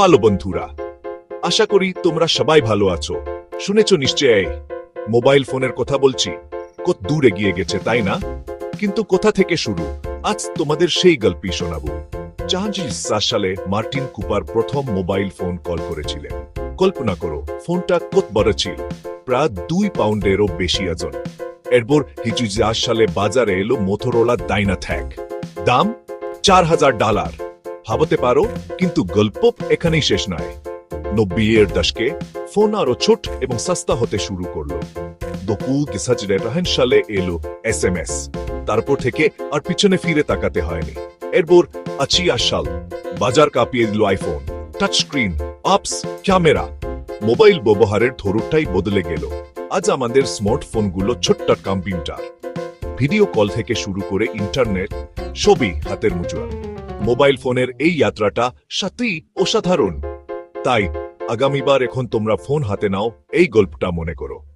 Hello বন্ধুরা, আশা করি তোমরা সবাই ভালো আছো। শুনেছ নিশ্চয়ই, মোবাইল ফোনের কথা বলছি, কত দূরে গিয়ে গেছে, তাই না? কিন্তু কোথা থেকে শুরু? আজ তোমাদের সেই গল্পই শোনাবো। জাহাজি সালে মার্টিন কুপার প্রথম মোবাইল ফোন কল করেছিলেন। কল্পনা করো, ফোনটা কত বড় ছিল, প্রায় দুই পাউন্ডেরও বেশি ওজন। এরপর হিচু সালে বাজারে এলো মোথরোলা ডাইনাথ্যাক। দাম চার হাজার ডলার। ভাবতে পারো, কিন্তু গল্প এখানেই শেষ নয়। নব্বই এর দশকে ফোন আরও ছোট এবং সস্তা হতে শুরু করল। দকু গিসাজরে রহেন সালে এলো এস এম এস তারপর থেকে আর পিছনে ফিরে তাকাতে হয়নি। এরপর আছি সাল। বাজার কাঁপিয়ে দিল iPhone, touch screen apps camera. Mobile ব্যবহারের ধরুটাই বদলে গেল। আজ আমাদের স্মার্টফোনগুলো ছোট্ট কম্পিউটার। ভিডিও কল থেকে শুরু করে ইন্টারনেট ছবি হাতের মুচুয়া মোবাইল ফোনের এই যাত্রাটা সত্যিই অসাধারণ। তাই আগামীবার এখন তোমরা ফোন হাতে নাও, এই গল্পটা মনে করো।